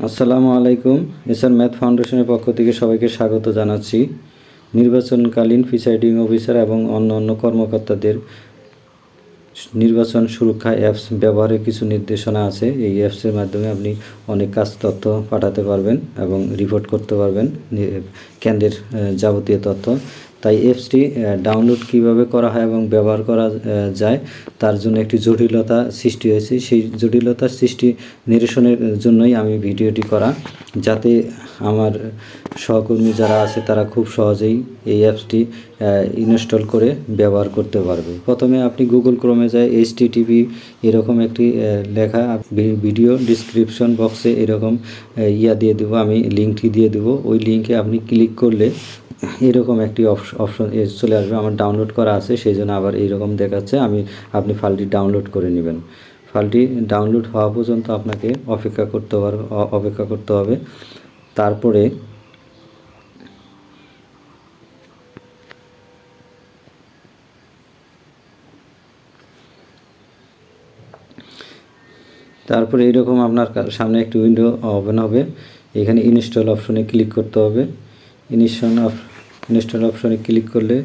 আসসালামু আলাইকুম। SR math ফাউন্ডেশনের পক্ষ থেকে সবাইকে স্বাগত জানাচ্ছি। নির্বাচনকালীন প্রিসাইডিং অফিসার এবং অন্য অন্য কর্মকর্তাদের নির্বাচন সুরক্ষা অ্যাপস ব্যবহারের কিছু নির্দেশনা আছে। এই অ্যাপসের মাধ্যমে আপনি অনেক কাজ তথ্য পাঠাতে পারবেন এবং রিপোর্ট করতে পারবেন কেন্দ্রের যাবতীয় তথ্য। তাই অ্যাপসটি ডাউনলোড কীভাবে করা হয় এবং ব্যবহার করা যায়, তার জন্য একটি জটিলতা সৃষ্টি হয়েছে। সেই জটিলতার সৃষ্টি নিরসনের জন্যই আমি ভিডিওটি করা। যাতে আমার সহকর্মী যারা আছে, তারা খুব সহজেই এই অ্যাপসটি ইনস্টল করে ব্যবহার করতে পারবে। প্রথমে আপনি গুগল ক্রোমে যায় এইচ টিভি এরকম একটি লেখা ভিডিও ডিসক্রিপশন বক্সে এরকম ইয়া দিয়ে দেবো, আমি লিঙ্কটি দিয়ে দেবো। ওই লিঙ্কে আপনি ক্লিক করলে এরকম একটি অপশন চলে আসবে, আমার ডাউনলোড করা আছে, সেই জন্য আবার এইরকম দেখাচ্ছে, আমি, আপনি ফাইলটি ডাউনলোড করে নেবেন। ফাইলটি ডাউনলোড হওয়া পর্যন্ত আপনাকে অপেক্ষা করতে অপেক্ষা করতে হবে। তারপরে তারপরে এইরকম আপনার সামনে একটি উইন্ডো ওপেন হবে। এখানে ইনস্টল অপশনে ক্লিক করতে হবে। ইনস্টল ইনস্টল অপশনে ক্লিক করলে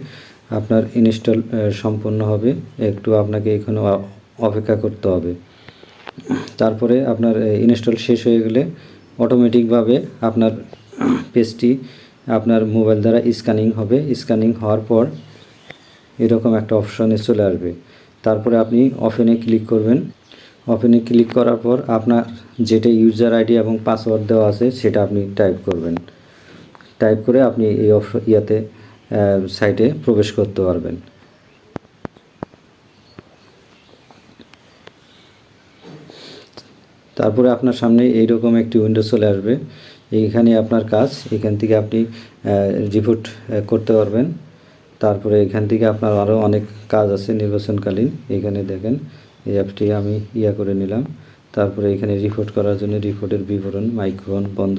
আপনার ইনস্টল সম্পন্ন হবে। একটু আপনাকে এখানে অপেক্ষা করতে হবে। তারপরে আপনার ইনস্টল শেষ হয়ে গেলে অটোমেটিকভাবে আপনার পেজটি আপনার মোবাইল দ্বারা স্ক্যানিং হবে। স্ক্যানিং হওয়ার পর এরকম একটা অপশনে চলে আসবে। তারপরে আপনি ওপেনে ক্লিক করবেন। ওপেনে ক্লিক করার পর আপনার যেটা ইউজার আইডি এবং পাসওয়ার্ড দেওয়া আছে, সেটা আপনি টাইপ করবেন। টাইপ করে আপনি এই ইয়াতে সাইটে প্রবেশ করতে পারবেন। তারপরে আপনার সামনে এইরকম একটি উইন্ডো চলে আসবে। এইখানে আপনার কাজ, এখান থেকে আপনি রিপোর্ট করতে পারবেন। তারপরে এখান থেকে আপনার আরও অনেক কাজ আছে নির্বাচনকালীন। এখানে দেখেন, এই অ্যাপটি আমি ইয়া করে নিলাম। তারপরে এখানে রিপোর্ট করার জন্য রিপোর্টের বিবরণ মাইক্রোফোন বন্ধ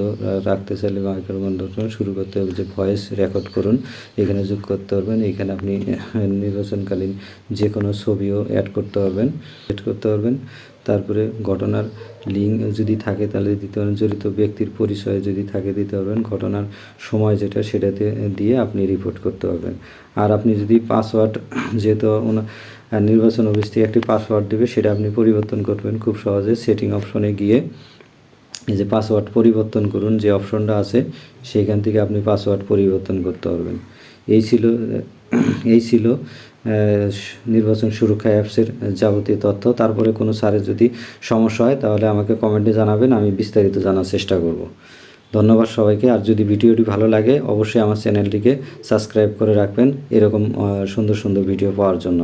রাখতে চাইলে মাইক্রোফোন শুরু করতে হবে যে ভয়েস রেকর্ড করুন। এখানে যোগ করতে পারবেন। এখানে আপনি নির্বাচনকালীন যে কোনো ছবিও অ্যাড করতে পারবেন। অ্যাড করতে পারবেন। তারপরে ঘটনার লিঙ্ক যদি থাকে তাহলে দিতে পারেন জড়িত ব্যক্তির পরিচয় যদি থাকে দিতে পারবেন। ঘটনার সময় যেটা সেটাতে দিয়ে আপনি রিপোর্ট করতে পারবেন। আর আপনি যদি পাসওয়ার্ড যেহেতু ওনা- আর নির্বাচন অফিস থেকে একটি পাসওয়ার্ড দেবে, সেটা আপনি পরিবর্তন করবেন খুব সহজে। সেটিং অপশনে গিয়ে এই যে পাসওয়ার্ড পরিবর্তন করুন, যে অপশনটা আছে সেইখান থেকে আপনি পাসওয়ার্ড পরিবর্তন করতে পারবেন। এই ছিল এই ছিল নির্বাচন সুরক্ষা অ্যাপসের যাবতীয় তথ্য। তারপরে কোনো স্যারের যদি সমস্যা হয়, তাহলে আমাকে কমেন্টে জানাবেন, আমি বিস্তারিত জানার চেষ্টা করব। ধন্যবাদ সবাইকে। আর যদি ভিডিওটি ভালো লাগে, অবশ্যই আমার চ্যানেলটিকে সাবস্ক্রাইব করে রাখবেন, এরকম সুন্দর সুন্দর ভিডিও পাওয়ার জন্য।